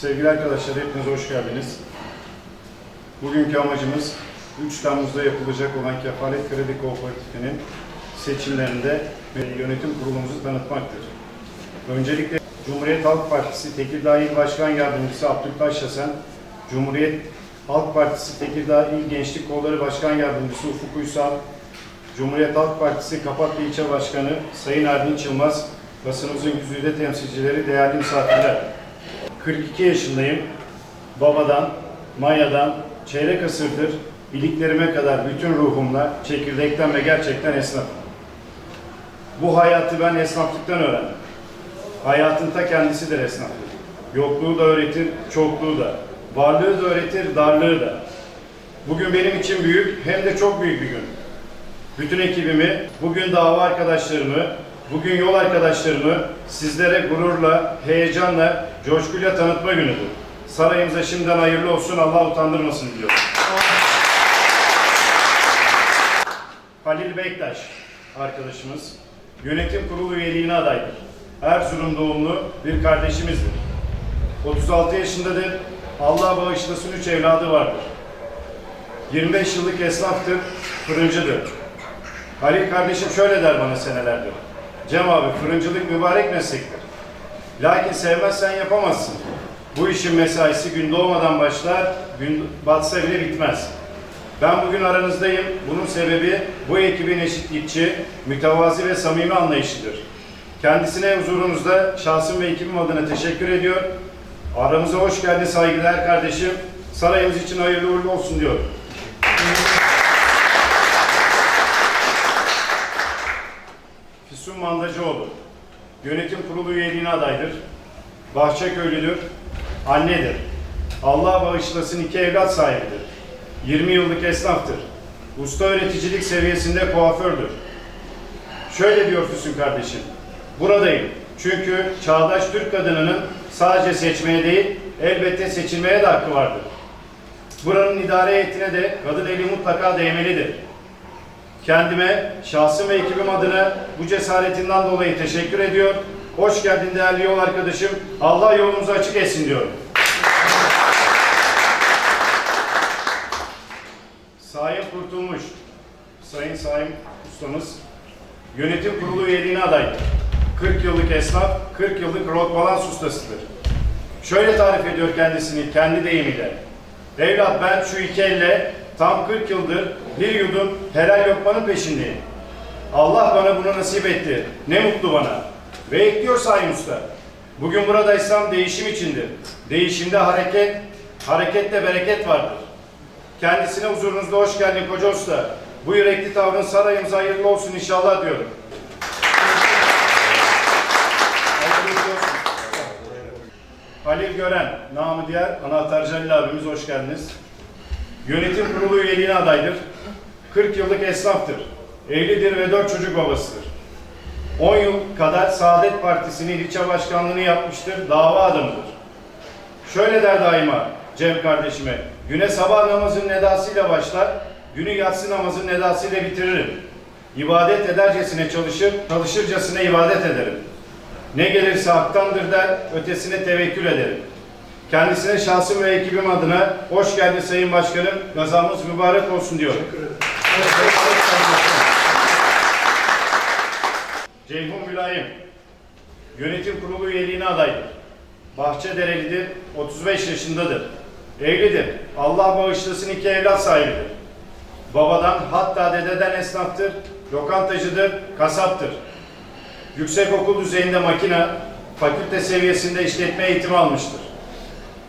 Sevgili arkadaşlar hepiniz hoş geldiniz. Bugünkü amacımız 3 Temmuz'da yapılacak olan Kefalet Kredi Kooperatifi'nin seçimlerinde yönetim kurulumuzu tanıtmaktır. Öncelikle Cumhuriyet Halk Partisi Tekirdağ İl Başkan Yardımcısı Abdültaş Şasen, Cumhuriyet Halk Partisi Tekirdağ İl Gençlik Kolları Başkan Yardımcısı Ufuk Uysal, Cumhuriyet Halk Partisi Kapaklı İlçe Başkanı Sayın Erdinç Yılmaz, basınımızın güzide temsilcileri, değerli misafirler. 42 yaşındayım. Babadan, mayadan, çeyrek asırdır iliklerime kadar bütün ruhumla çekirdekten ve gerçekten esnafım. Bu hayatı ben esnaflıktan öğrendim. Hayatın ta kendisidir esnaflık. Yokluğu da öğretir, çokluğu da. Varlığı da öğretir, darlığı da. Bugün benim için büyük hem de çok büyük bir gün. Bütün ekibimi, bugün dava arkadaşlarımı, bugün yol arkadaşlarımı sizlere gururla, heyecanla, coşkuyla tanıtma günüdür. Sarayımıza şimdiden hayırlı olsun, Allah utandırmasın diliyorum. Halil Bektaş arkadaşımız yönetim kurulu üyeliğine adaydır. Erzurum doğumlu bir kardeşimizdir. 36 yaşındadır. Allah bağışlasın 3 evladı vardır. 25 yıllık esnaftır, fırıncıdır. Halil kardeşim şöyle der bana senelerdir. Cem abi fırıncılık mübarek meslektir. Lakin sevmezsen yapamazsın. Bu işin mesaisi gün doğmadan başlar, gün batsa bile bitmez. Ben bugün aranızdayım. Bunun sebebi bu ekibin eşitlikçi, mütevazi ve samimi anlayışıdır. Kendisine huzurunuzda şahsım ve ekibim adına teşekkür ediyor. Aramıza hoş geldin saygıdeğer kardeşim. Sarayımız için hayırlı uğurlu olsun diyor. Füsun Mandacıoğlu, yönetim kurulu üyeliğine adaydır. Bahçeköylüdür, annedir. Allah bağışlasın iki evlat sahibidir. 20 yıllık esnaftır. Usta öğreticilik seviyesinde kuafördür. Şöyle diyor Füsun kardeşim, buradayım. Çünkü çağdaş Türk kadınının sadece seçmeye değil, elbette seçilmeye de hakkı vardır. Buranın idare heyetine de kadın eli mutlaka değmelidir. Kendime, şahsım ve ekibim adına bu cesaretinden dolayı teşekkür ediyor. Hoş geldin değerli yol arkadaşım. Allah yolumuzu açık etsin diyorum. Sayın Kurtulmuş, Sayın Sayın Ustamız, yönetim kurulu üyeliğine adaydır. 40 yıllık esnaf, 40 yıllık rot balans ustasıdır. Şöyle tarif ediyor kendisini, kendi deyimiyle. Evlat ben şu iki elle tam 40 yıldır bir yudum helal lokmanın peşindeyim. Allah bana bunu nasip etti. Ne mutlu bana. Ve ekliyor Sayın Usta. Bugün buradaysam değişim içindir. Değişimde hareket, harekette bereket vardır. Kendisine huzurunuzda hoş geldin Koca Usta. Bu yürekli tavrın sarayımıza hayırlı olsun inşallah diyorum. Halil Gören, namı diğer anahtarcı Halil abimiz hoş geldiniz. Yönetim kurulu üyeliğine adaydır. 40 yıllık esnaftır. Evlidir ve 4 çocuk babasıdır. 10 yıl kadar Saadet Partisi'nin ilçe başkanlığını yapmıştır, dava adamıdır. Şöyle der daima Cem kardeşime, güne sabah namazın nedasıyla başlar, günü yatsı namazın nedasıyla bitiririm. İbadet edercesine çalışır, çalışırcasına ibadet ederim. Ne gelirse haktandır der, ötesine tevekkül ederim. Kendisine şahsım ve ekibim adına hoş geldin Sayın Başkanım, gazamız mübarek olsun diyorum. Ceyhun Mülayim, yönetim kurulu üyeliğine adaydır. Bahçederelidir, 35 yaşındadır. Evlidir, Allah bağışlasın iki evlat sahibidir. Babadan hatta dededen esnaftır, lokantacıdır, kasaptır. Yüksek okul düzeyinde makine, fakülte seviyesinde işletme eğitimi almıştır.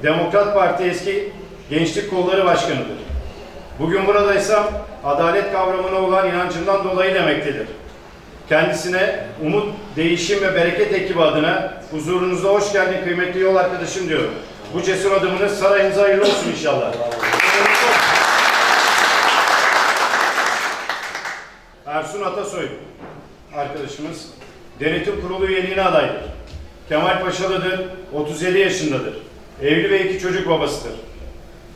Demokrat Parti eski gençlik kolları başkanıdır. Bugün buradaysam adalet kavramına olan inancından dolayı demektedir. Kendisine umut, değişim ve bereket ekibi adına huzurunuzda hoş geldin kıymetli yol arkadaşım diyorum. Bu cesur adımınız sarayınıza hayırlı olsun inşallah. Ersun Atasoy arkadaşımız denetim kurulu üyeliğine adaydır. Kemal Paşalıdır, 37 yaşındadır. Evli ve iki çocuk babasıdır.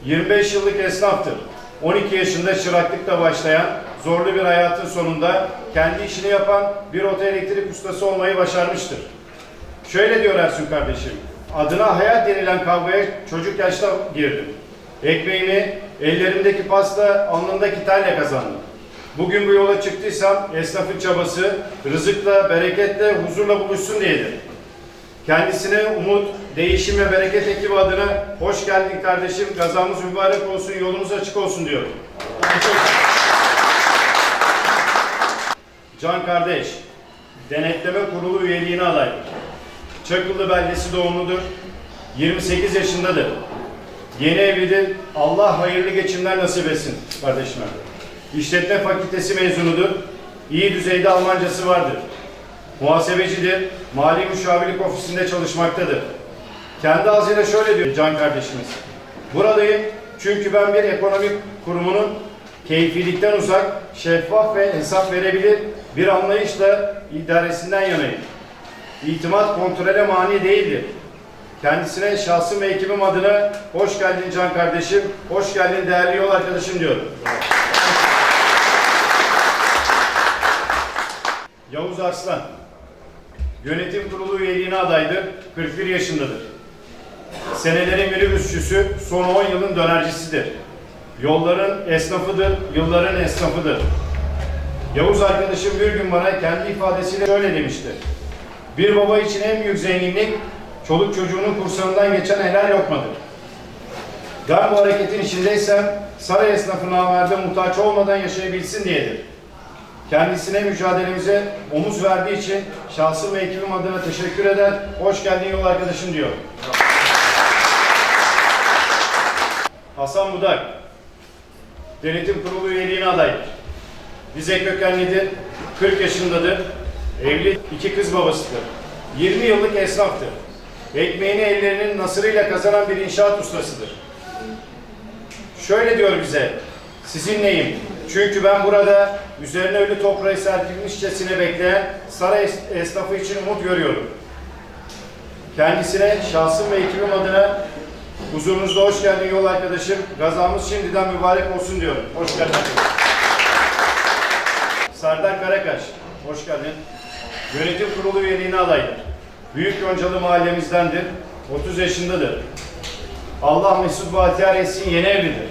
25 yıllık esnaftır. 12 yaşında çıraklıkla başlayan zorlu bir hayatın sonunda kendi işini yapan bir oto elektrik ustası olmayı başarmıştır. Şöyle diyor Ersun kardeşim, adına hayat denilen kavgaya çocuk yaşta girdim. Ekmeğimi ellerimdeki pasta, alnımdaki terle kazandım. Bugün bu yola çıktıysam esnafın çabası rızıkla, bereketle, huzurla buluşsun diyedir. Kendisine umut, değişim ve bereket ekibi adına hoş geldin kardeşim, gazamız mübarek olsun, yolumuz açık olsun diyorum. Can kardeş, denetleme kurulu üyeliğine adaydır. Çakıllı beldesi doğumludur. 28 yaşındadır. Yeni evlidir. Allah hayırlı geçimler nasip etsin kardeşime. İşletme fakültesi mezunudur. İyi düzeyde Almancası vardır. Muhasebecidir. Mali müşavirlik ofisinde çalışmaktadır. Kendi ağzıyla şöyle diyor Can kardeşimiz. Buradayım çünkü ben bir ekonomik kurumunun keyfilikten uzak, şeffaf ve hesap verebilir bir anlayışla idaresinden yanayım. İtimat kontrole mani değildir. Kendisine şahsım ve ekibim adına hoş geldin Can kardeşim, hoş geldin değerli yol arkadaşım diyorum. Yavuz Arslan, yönetim kurulu üyeliğine adaydır, 41 yaşındadır. Senelerin minibüsçüsü, son 10 yılın dönercisidir. Yolların esnafıdır, yılların esnafıdır. Yavuz arkadaşım bir gün bana kendi ifadesiyle şöyle demişti. Bir baba için en büyük zenginlik çoluk çocuğunun kursağından geçen helal lokmadır. Ben bu hareketin içindeysem saray esnafına haverde muhtaç olmadan yaşayabilsin diyedir. Kendisine mücadelemize omuz verdiği için şahsım ve ekibim adına teşekkür eder. Hoş geldin yol arkadaşım diyor. Hasan Budak, denetim kurulu üyeliğine adaydır. Rize kökenlidir, 40 yaşındadır, evli iki kız babasıdır. 20 yıllık esnaftır. Ekmeğini ellerinin nasırıyla kazanan bir inşaat ustasıdır. Şöyle diyor bize, sizinleyim. Çünkü ben burada üzerine ölü toprağı serpilmişçesine bekleyen saray es- esnafı için umut görüyorum. Kendisine şahsım ve ekibim adına huzurunuzda hoş geldin yol arkadaşım. Gazamız şimdiden mübarek olsun diyorum. Hoş geldin. Serdar Karakaş, hoş geldin. Yönetim kurulu üyeliğine adaydır. Büyük Yoncalı mahallemizdendir. 30 yaşındadır. Allah Mesut Bahtiyar etsin yeni evlidir.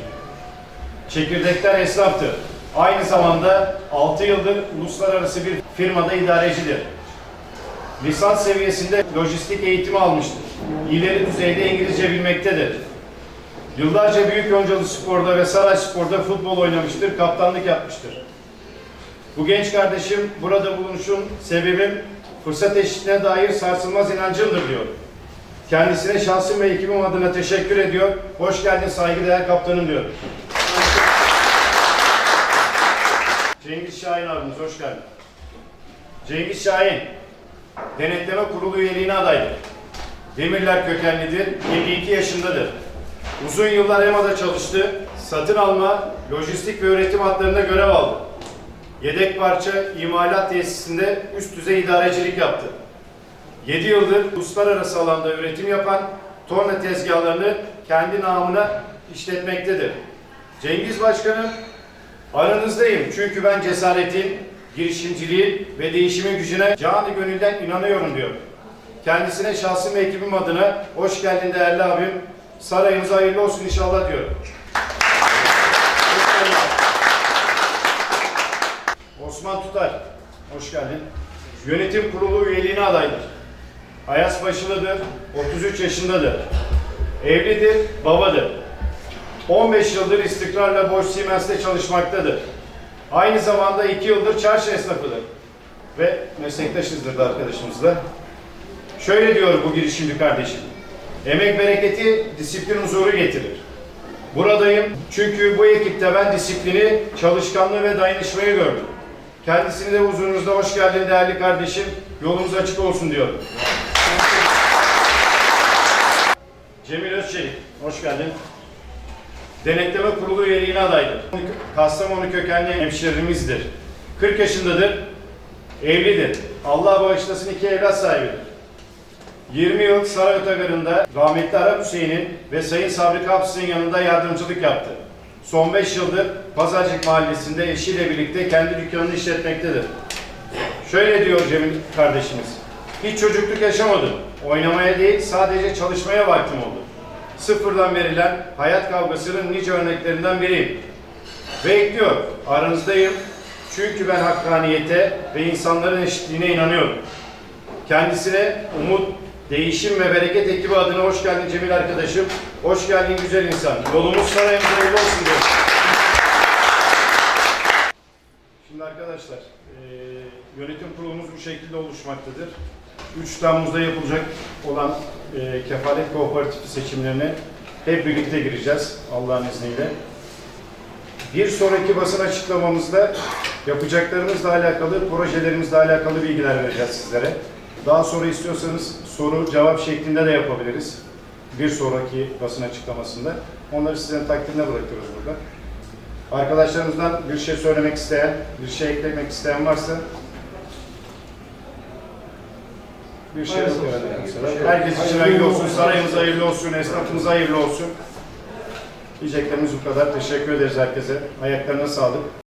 Çekirdekler esnaftır. Aynı zamanda 6 yıldır uluslararası bir firmada idarecidir. Lisans seviyesinde lojistik eğitimi almıştır. İleri düzeyde İngilizce bilmektedir. Yıllarca Büyük Yoncalı Spor'da ve Saray Spor'da futbol oynamıştır, kaptanlık yapmıştır. Bu genç kardeşim burada bulunuşun sebebim fırsat eşitliğine dair sarsılmaz inancımdır diyor. Kendisine şahsım ve ekibim adına teşekkür ediyor. Hoş geldin saygıdeğer kaptanım diyor. Cengiz Şahin abimiz hoş geldin. Cengiz Şahin, denetleme kurulu üyeliğine adaydır. Demirler kökenlidir, 52 yaşındadır. Uzun yıllar EMA'da çalıştı, satın alma, lojistik ve üretim hatlarında görev aldı. Yedek parça imalat tesisinde üst düzey idarecilik yaptı. 7 yıldır uluslararası alanda üretim yapan torna tezgahlarını kendi namına işletmektedir. Cengiz Başkanım, aranızdayım çünkü ben cesaretin, girişimciliğin ve değişimin gücüne canı gönülden inanıyorum diyor. Kendisine şahsım ve ekibim adına hoş geldin değerli abim. Sarayımıza hayırlı olsun inşallah diyor. Osman Tutar, hoş geldin. Yönetim kurulu üyeliğine adaydır. Ayasbaşılıdır, 33 yaşındadır. Evlidir, babadır. 15 yıldır istikrarla Boş Siemens'te çalışmaktadır. Aynı zamanda 2 yıldır çarşı esnafıdır. Ve meslektaşızdır da arkadaşımızla. Şöyle diyor bu girişimci kardeşim. Emek bereketi disiplin huzuru getirir. Buradayım çünkü bu ekipte ben disiplini, çalışkanlığı ve dayanışmayı gördüm. Kendisini de huzurunuzda hoş geldin değerli kardeşim. Yolumuz açık olsun diyorum. Cemil Özçelik, hoş geldin. Denetleme kurulu üyeliğine adaydır. Kastamonu kökenli hemşehrimizdir. 40 yaşındadır, evlidir. Allah bağışlasın iki evlat sahibidir. 20 yıl Saray Otogarı'nda rahmetli Arap Hüseyin'in ve Sayın Sabri Kapsız'ın yanında yardımcılık yaptı. Son 5 yıldır Pazarcık Mahallesi'nde eşiyle birlikte kendi dükkanını işletmektedir. Şöyle diyor Cemil kardeşimiz. Hiç çocukluk yaşamadım. oynamaya değil sadece çalışmaya vaktim oldu. Sıfırdan verilen hayat kavgasının nice örneklerinden biriyim. Ve ekliyor, aranızdayım çünkü ben hakkaniyete ve insanların eşitliğine inanıyorum. Kendisine umut, değişim ve bereket ekibi adına hoş geldin Cemil arkadaşım. Hoş geldin güzel insan. Yolumuz sarayımıza hayırlı olsun diyor. Şimdi arkadaşlar, eee, yönetim kurulumuz bu şekilde oluşmaktadır. 3 Temmuz'da yapılacak olan eee, kefalet kooperatifi seçimlerine hep birlikte gireceğiz Allah'ın izniyle. Bir sonraki basın açıklamamızda yapacaklarımızla alakalı, projelerimizle alakalı bilgiler vereceğiz sizlere. Daha sonra istiyorsanız soru cevap şeklinde de yapabiliriz. Bir sonraki basın açıklamasında. Onları sizin takdirine bırakıyoruz burada. Arkadaşlarımızdan bir şey söylemek isteyen, bir şey eklemek isteyen varsa bir şey yok herhalde. Herkes için hayırlı olsun, sarayımız hayırlı olsun, esnafımız hayırlı olsun. Diyeceklerimiz bu kadar. Teşekkür ederiz herkese. Ayaklarına sağlık.